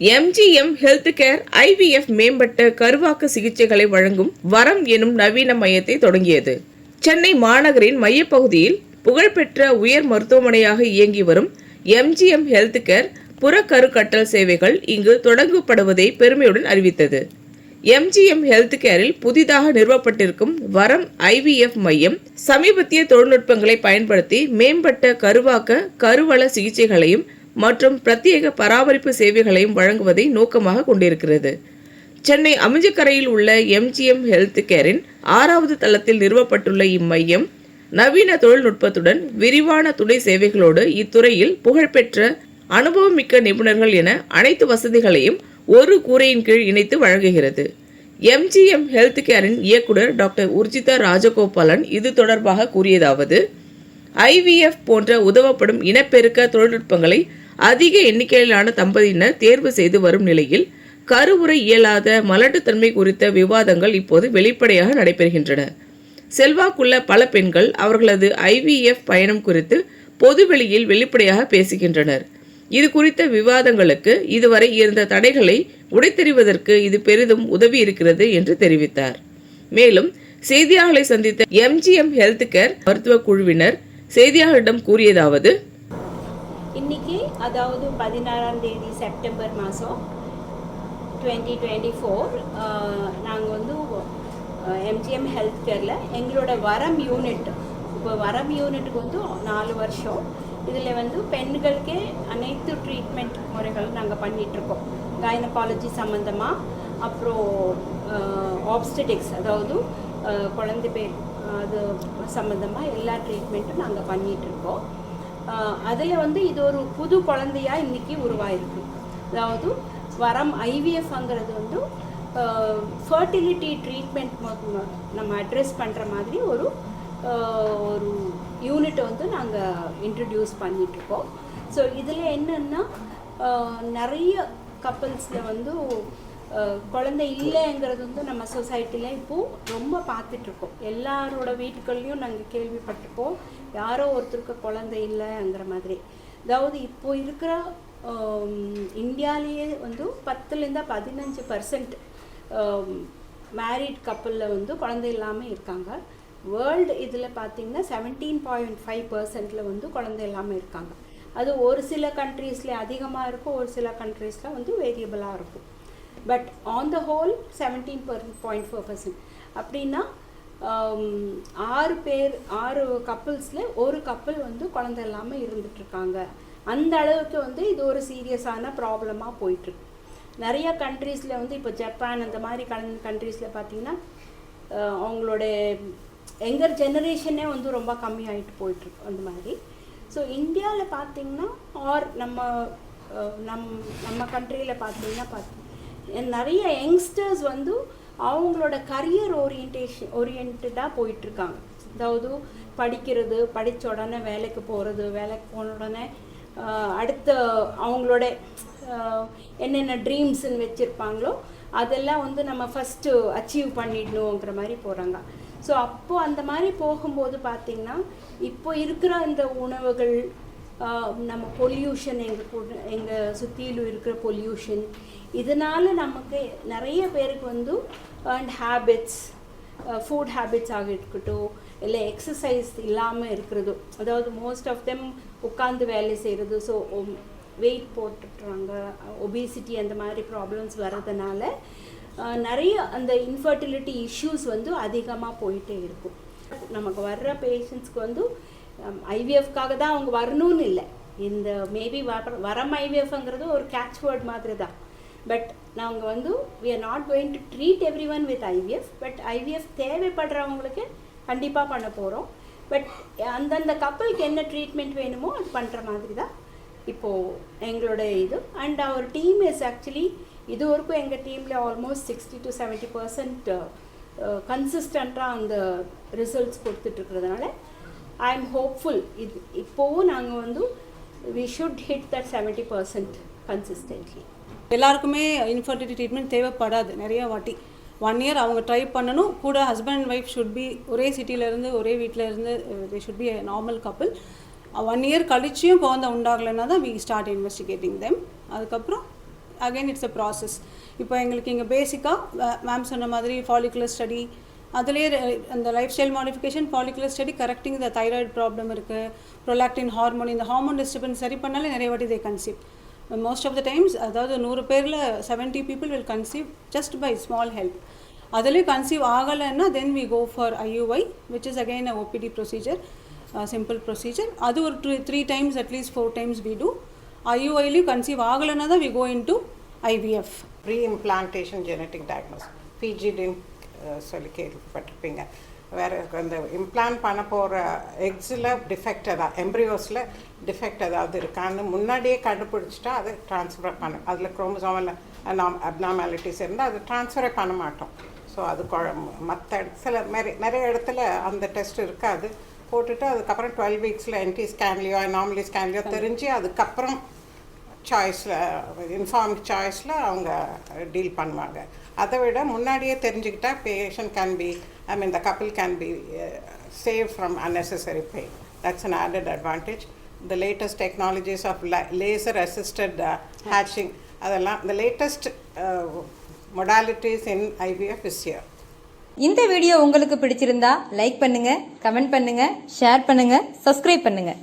MGM health care IVF மேம்பட்ட கருவாக்க சிகிச்சைகளை வழங்கும் வரம் எனும் நவீன மையத்தை தொடங்கியது. சென்னை மாநகரின் மையப்பகுதியில் புகழ்பெற்ற உயர் மருத்துவமனையாக இயங்கி வரும் எம்ஜிஎம் ஹெல்த் கேர் புறக்கருக்கட்டல் சேவைகள் இங்கு தொடங்கப்படுவதை பெருமையுடன் அறிவித்தது. எம்ஜிஎம் ஹெல்த் கேரில் புதிதாக நிறுவப்பட்டிருக்கும் வரம் ஐவிஎஃப் மையம் சமீபத்திய தொழில்நுட்பங்களை பயன்படுத்தி மேம்பட்ட கருவாக்க கருவள சிகிச்சைகளையும் மற்றும் பிரத்யேக பராமரிப்பு சேவைகளையும் வழங்குவதை நோக்கமாக கொண்டிருக்கிறது. சென்னை அமிஞ்சக்கரையில் உள்ள எம்ஜிஎம் ஹெல்த் கேரின் ஆறாவது தளத்தில் நிறுவப்பட்டுள்ள இம்மையம் நவீன தொழில்நுட்பத்துடன் விரிவான துணை சேவைகளோடு இத்துறையில் புகழ்பெற்ற அனுபவமிக்க நிபுணர்கள் என அனைத்து வசதிகளையும் ஒரு கூரையின் கீழ் இணைத்து வழங்குகிறது. எம்ஜிஎம் ஹெல்த் கேரின் இயக்குனர் டாக்டர் உர்ஜிதா ராஜகோபாலன் இது தொடர்பாக கூறியதாவது ஐவிஎஃப் போன்ற உதவப்படும் இனப்பெருக்க தொழில்நுட்பங்களை அதிக எண்ணிக்கையிலான தம்பதியினர் தேர்வு செய்து வரும் நிலையில் கருவுரை இயலாத மலட்டுத்தன்மை குறித்த விவாதங்கள் இப்போது வெளிப்படையாக நடைபெறுகின்றன. செல்வாக்குள்ள பல பெண்கள் அவர்களது ஐவிஎஃப் பயணம் குறித்து பொதுவெளியில் வெளிப்படையாக பேசுகின்றனர். இது குறித்த விவாதங்களுக்கு இதுவரை இருந்த தடைகளை உடைத்தெறிவதற்கு இது பெரிதும் உதவி இருக்கிறது என்று தெரிவித்தார். மேலும் செய்தியாளர்களை சந்தித்த எம்ஜிஎம் ஹெல்த் கேர் மருத்துவ குழுவினர் செய்தியாளர்களிடம் கூறியதாவது இன்னைக்கு அதாவது பதினாறாம் தேதி செப்டம்பர் மாதம் டுவெண்ட்டி டுவெண்ட்டி ஃபோர் நாங்கள் வந்து எம்ஜிஎம் ஹெல்த் கேரில் எங்களோட வரம் யூனிட் இப்போ வரம் யூனிட்டுக்கு வந்து நாலு வருஷம். இதில் வந்து பெண்களுக்கே அனைத்து ட்ரீட்மெண்ட் முறைகள் நாங்கள் பண்ணிகிட்ருக்கோம் கைனகாலஜி சம்மந்தமாக அப்புறம் ஆப்ஸ்டடிக்ஸ் அதாவது குழந்தை பேர் அது சம்மந்தமாக எல்லா ட்ரீட்மெண்ட்டும் நாங்கள் பண்ணிகிட்ருக்கோம் அதில் வந்து இது ஒரு புது குழந்தையா இன்றைக்கி உருவாயிருக்கு. அதாவது வரம் ஐவிஎஃப்ங்கிறது வந்து ஃபர்டிலிட்டி ட்ரீட்மெண்ட் நம்ம அட்ரஸ் பண்ணுற மாதிரி ஒரு ஒரு யூனிட்டை வந்து நாங்கள் இன்ட்ரடியூஸ் பண்ணிகிட்ருக்கோம் ஸோ இதில் என்னென்னா நிறைய கப்பல்ஸில் வந்து குழந்தை இல்லைங்கிறது வந்து நம்ம சொசைட்டியில் இப்போது ரொம்ப பார்த்துட்ருக்கோம் எல்லாரோட வீட்டுகள்லையும் நாங்கள் கேள்விப்பட்டிருக்கோம். யாரோ ஒருத்தருக்கு குழந்தை இல்லைங்கிற மாதிரி. அதாவது இப்போ இருக்கிற இந்தியாலேயே வந்து பத்துலேருந்து பதினஞ்சு பர்சன்ட் மேரிட் கப்பலில் வந்து குழந்தை இல்லாமல் இருக்காங்க. வேர்ல்டு இதில் பார்த்திங்கன்னா செவன்டீன் பாயிண்ட் ஃபைவ் பர்சன்டில் வந்து குழந்தை இல்லாமல் இருக்காங்க. அது ஒரு சில கண்ட்ரீஸில் அதிகமாக இருக்கும் ஒரு சில கண்ட்ரீஸில் வந்து வேரியபிளாக இருக்கும். But on the whole seventeen point four percent அப்படின்னா um, ஆறு பேர் ஆறு கப்புள்ஸில் ஒரு கப்பல் வந்து குழந்தை இல்லாமல் இருந்துகிட்ருக்காங்க அந்த அளவுக்கு வந்து இது ஒரு சீரியஸான ப்ராப்ளமாக போயிட்டுருக்கு. நிறைய கண்ட்ரீஸில் வந்து இப்போ ஜப்பான் அந்த மாதிரி கண் கண்ட்ரீஸில் பார்த்தீங்கன்னா அவங்களோட எங்கர் ஜெனரேஷனே வந்து ரொம்ப கம்மியாகிட்டு போயிட்டுருக்கு அந்த மாதிரி. ஸோ இந்தியாவில் பார்த்தீங்கன்னா ஆர் நம்ம நம் நம்ம கண்ட்ரியில் பார்த்தீங்கன்னா பார்த்து நிறைய யங்ஸ்டர்ஸ் வந்து அவங்களோட கரியர் ஓரியன்டேஷன் ஓரியன்டாக போயிட்டுருக்காங்க. அதாவது படிக்கிறது படித்த உடனே வேலைக்கு போகிறது வேலைக்கு போன உடனே அடுத்த அவங்களோட என்னென்ன ட்ரீம்ஸ்ன்னு வச்சுருப்பாங்களோ அதெல்லாம் வந்து நம்ம ஃபஸ்ட்டு அச்சீவ் பண்ணிடணுங்கிற மாதிரி போகிறாங்க ஸோ அப்போது அந்த மாதிரி போகும்போது பார்த்திங்கன்னா இப்போ இருக்கிற இந்த உணவுகள் நம்ம பொல்யூஷன் எங்கள் எங்கள் சுற்றிலும் இருக்கிற பொல்யூஷன் இதனால் நமக்கு நிறைய பேருக்கு வந்து அண்ட் ஹேபிட்ஸ் ஃபுட் ஹேபிட்ஸ் ஆக இருக்கட்டும் இல்லை எக்ஸசைஸ் இல்லாமல் இருக்கிறதோ. அதாவது மோஸ்ட் ஆஃப் தெம் உட்காந்து வேலை செய்கிறது ஸோ வெயிட் போட்டுட்றாங்க ஒபேசிட்டி அந்த மாதிரி ப்ராப்ளம்ஸ் வர்றதுனால நிறைய அந்த இன்ஃபர்டிலிட்டி இஷ்யூஸ் வந்து அதிகமாக போயிட்டே இருக்கும். நமக்கு வர்ற பேஷண்ட்ஸ்க்கு வந்து ஐவிஎஃப்காக தான் அவங்க வரணும்னு இல்லை. இந்த மேபி வர வரம் ஐவிஎஃப்ங்கிறது ஒரு கேட்ச் வேர்ட் மாதிரி தான் பட் நாங்கள் வந்து we are not going to treat every one with IVF but IVF தேவைப்படுறவங்களுக்கு கண்டிப்பாக பண்ண போகிறோம் பட் அந்தந்த கப்பலுக்கு என்ன ட்ரீட்மெண்ட் வேணுமோ அது பண்ணுற மாதிரி தான் இப்போது எங்களோட இது. And our team is actually இது வரைக்கும் எங்கள் டீமில் almost sixty to seventy percent கன்சிஸ்டண்ட்டாக அந்த ரிசல்ட்ஸ் கொடுத்துட்ருக்கிறதுனால ஐ எம் ஹோப்ஃபுல் இது இப்போவும் நாங்கள் வந்து we should hit that seventy percent consistently எல்லாருக்குமே இன்ஃபர்டிலிட்டி ட்ரீட்மெண்ட் தேவைப்படாது. நிறைய வாட்டி. ஒன் இயர் அவங்க ட்ரை பண்ணணும். கூட husband and wife should be ஒரே சிட்டியிலேருந்து ஒரே வீட்டில் இருந்து they should be normal couple one year கழிச்சியும் குழந்தை உண்டாகலைன்னா தான் வி ஸ்டார்ட் இன்வெஸ்டிகேட்டிங் தெம் அதுக்கப்புறம் அகைன் இட்ஸ் அ ப்ராசஸ் இப்போ எங்களுக்கு இங்கே பேசிக்காக மேம் சொன்ன மாதிரி ஃபாலிகுலர் ஸ்டடி அதுலேயே அந்த life style modification follicular study correcting the thyroid problem இருக்குது ப்ரொலாக்டின் ஹார்மோன் இந்த ஹார்மோன் டிஸ்டர்பன்ஸ் சரி பண்ணாலே நிறைய வாட்டி they conceive most of the times அதாவது நூறு பேரில் seventy people will conceive just by small help அதுலேயும் கன்சீவ் ஆகலைன்னா then we go for IUI which is again a OPD procedure simple procedure அது ஒரு three three times at least four times we do ஐயூஐலையும் conceive ஆகலைன்னா தான் we go into IVF pre implantation genetic diagnosis பிஜிடின் சொல்லி கேள்விப்பட்டிருப்பீங்க. வேறு அந்த implant பண்ண போகிற எக்ஸில் டிஃபெக்ட் ஏதாவது எம்ப்ரியோஸில் டிஃபெக்ட் ஏதாவது இருக்கான்னு முன்னாடியே கண்டுபிடிச்சிட்டா அதை ட்ரான்ஸ்ஃபர் பண்ண. அதில் குரோமோசோமில் அப்னாமாலிட்டிஸ் இருந்தால் அது ட்ரான்ஸ்ஃபரே பண்ண மாட்டோம். ஸோ அது மற்ற சில நிறைய நிறைய இடத்துல அந்த டெஸ்ட் இருக்காது. போட்டுட்டு அதுக்கப்புறம் டுவெல் வீக்ஸில் என்டி ஸ்கேன்லேயோ நார்மலி ஸ்கேன்லேயோ தெரிஞ்சு அதுக்கப்புறம் சாய்ஸில் இன்ஃபார்ம்ட் சாய்ஸில் அவங்க டீல் பண்ணுவாங்க. அதை விட முன்னாடியே தெரிஞ்சுக்கிட்டா patient can be I mean the couple can be save from that's an added advantage. The latest technologies of la- laser assisted uh, hatching அதெல்லாம் latest uh, modalities in IVF is here. இந்த video உங்களுக்கு பிடிச்சிருந்தா like பண்ணுங்க comment பண்ணுங்க share பண்ணுங்க subscribe பண்ணுங்க.